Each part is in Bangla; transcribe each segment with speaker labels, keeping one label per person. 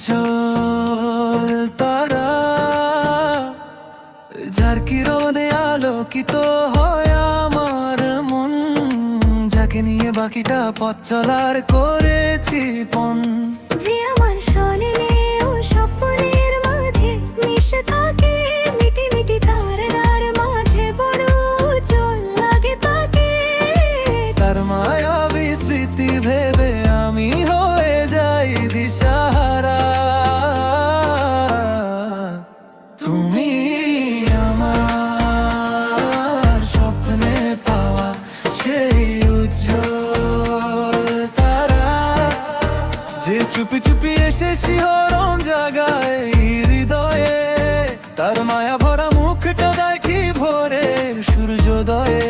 Speaker 1: উজ্জ্বল তারা, যার কিরণে আলোকিত হয় আমার মন, যাকে নিয়ে বাকিটা পথ চলার করেছি পণ চুপি চুপি এসে শিহরণ জাগায় হৃদয়ে। তার মায়া ভরা মুখটা দেখি ভোরে সূর্যোদয়ে।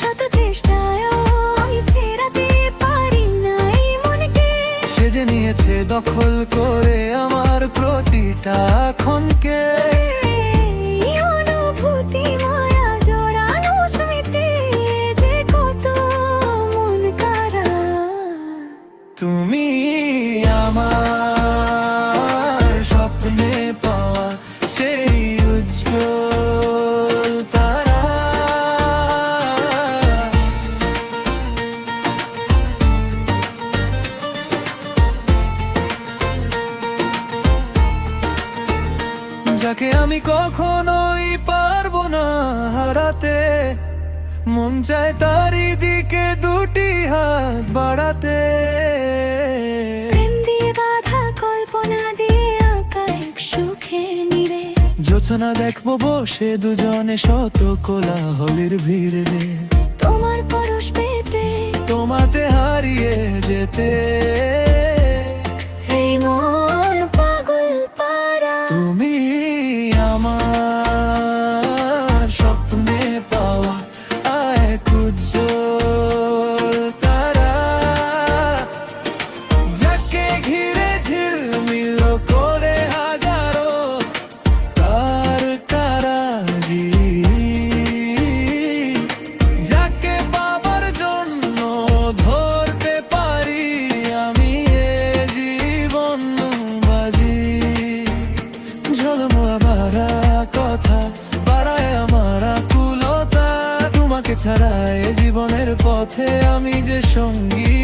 Speaker 2: শত চেষ্টায়ও আমি ফেরাতে পারি নাই মনকে।
Speaker 1: সে যে নিয়েছে দখল করে আমার প্রতিটা ক্ষণকে
Speaker 2: কত
Speaker 1: তুমি যাকে আমি কখনোই পারব না হারাতে মন চায় তারই দিকে দুটি হাত বাড়াতে। জোছনা দেখব বসে দুজনে শত কোলাহলের ভিড়।
Speaker 2: তোমার পরশ পেতে
Speaker 1: তোমাতে হারিয়ে যেতে। তুমি ছাড়া এ জীবনের পথে আমি যে সঙ্গী